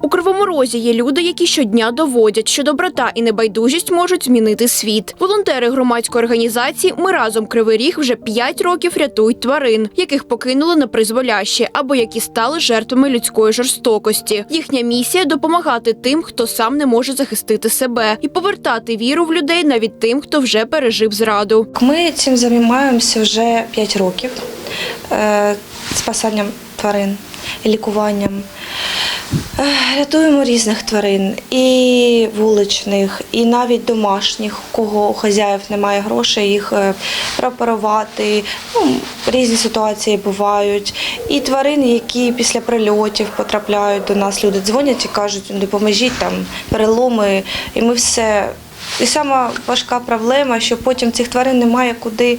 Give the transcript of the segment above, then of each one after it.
У Кривому Розі є люди, які щодня доводять, що доброта і небайдужість можуть змінити світ. Волонтери громадської організації Ми разом Кривий Ріг вже 5 років рятують тварин, яких покинули на призволяще або які стали жертвами людської жорстокості. Їхня місія допомагати тим, хто сам не може захистити себе, і повертати віру в людей навіть тим, хто вже пережив зраду. Ми цим займаємося вже 5 років е, спасанням тварин, лікуванням. Рятуємо різних тварин, і вуличних, і навіть домашніх, у кого у хазяїв немає грошей, їх е, прооперувати. Ну, різні ситуації бувають. І тварин, які після прильотів потрапляють до нас, люди дзвонять і кажуть, допоможіть там переломи, і ми все. І сама важка проблема, що потім цих тварин немає куди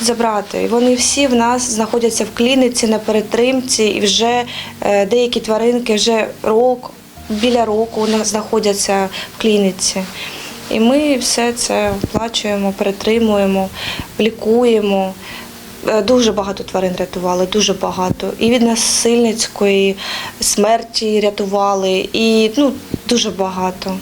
забрати. Вони всі в нас знаходяться в клініці на перетримці, і вже е, деякі тваринки вже рок, біля року знаходяться в клініці. І ми все це оплачуємо, перетримуємо, лікуємо. Е, Дуже багато тварин рятували, дуже багато. І від насильницької смерті рятували, і ну, дуже багато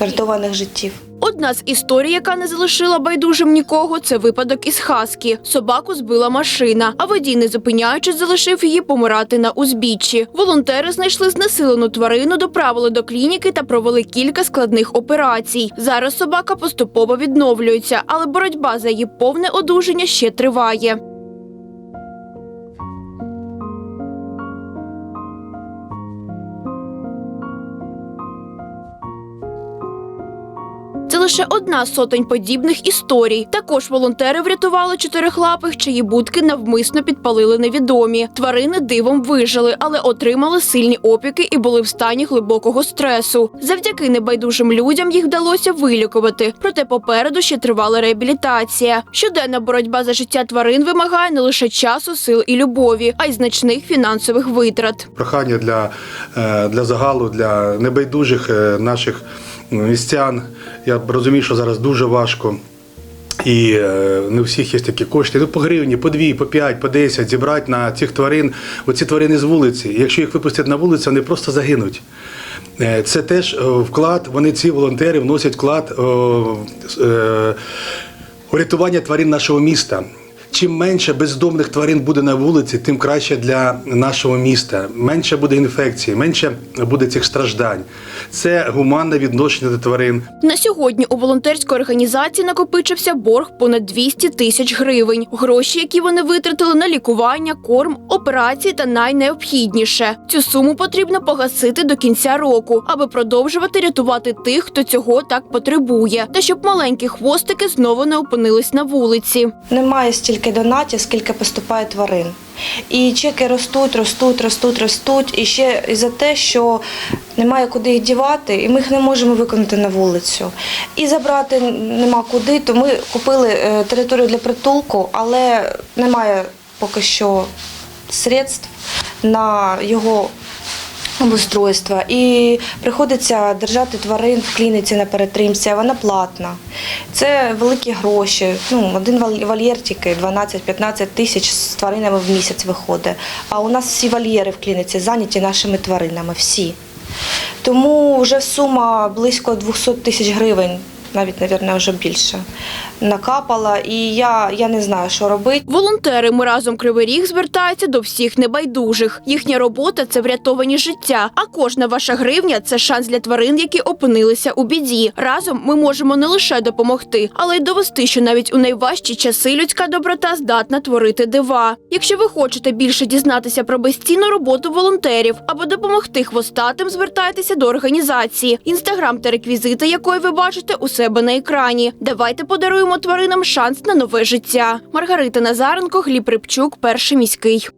врятованих життів. Одна з історій, яка не залишила байдужим нікого, це випадок із Хаскі. Собаку збила машина, а водій, не зупиняючись, залишив її помирати на узбіччі. Волонтери знайшли знесилену тварину, доправили до клініки та провели кілька складних операцій. Зараз собака поступово відновлюється, але боротьба за її повне одужання ще триває. Це лише одна з сотень подібних історій. Також волонтери врятували чотирихлапих, чиї будки навмисно підпалили невідомі. Тварини дивом вижили, але отримали сильні опіки і були в стані глибокого стресу. Завдяки небайдужим людям їх вдалося вилікувати. Проте попереду ще тривала реабілітація. Щоденна боротьба за життя тварин вимагає не лише часу, сил і любові, а й значних фінансових витрат. прохання для, е, для загалу, для небайдужих е, наших містян. Я розумію, що зараз дуже важко. І е, не у всіх є такі кошти. Ну, по гривні, по дві, по п'ять, по десять зібрати на цих тварин. Оці тварини з вулиці. Якщо їх випустять на вулицю, вони просто загинуть. Е, Це теж е, вклад. Вони ці волонтери вносять вклад е, е, у рятування тварин нашого міста. Чим менше бездомних тварин буде на вулиці, тим краще для нашого міста. Менше буде інфекцій, менше буде цих страждань. Це гуманне відношення до тварин. На сьогодні у волонтерської організації накопичився борг понад 200 тисяч гривень. Гроші, які вони витратили на лікування, корм, операції та найнеобхідніше. Цю суму потрібно погасити до кінця року, аби продовжувати рятувати тих, хто цього так потребує, та щоб маленькі хвостики знову не опинились на вулиці. Немає стільки донатів, скільки поступає тварин. І чеки ростуть, ростуть, ростуть, ростуть. І ще і за те, що немає куди їх дівати, і ми їх не можемо виконати на вулицю. І забрати нема куди, то ми купили е, територію для притулку, але немає поки що средств на його обустройства. І приходиться держати тварин в клініці на перетримці, вона платна. Це великі гроші. Ну, один вольєр тільки 12-15 тисяч з тваринами в місяць виходить. А у нас всі вольєри в клініці зайняті нашими тваринами, всі. Тому вже сума близько 200 тисяч гривень, навіть, мабуть, вже більше, накапала. І я, я не знаю, що робити. Волонтери ми разом Кривий Ріг звертаються до всіх небайдужих. Їхня робота це врятовані життя. А кожна ваша гривня це шанс для тварин, які опинилися у біді. Разом ми можемо не лише допомогти, але й довести, що навіть у найважчі часи людська доброта здатна творити дива. Якщо ви хочете більше дізнатися про безцінну роботу волонтерів або допомогти хвостатим, звертайтеся до організації, інстаграм та реквізити якої ви бачите у себе на екрані. Давайте подаруємо тваринам шанс на нове життя. Маргарита Назаренко, Гліб Рибчук, перший міський.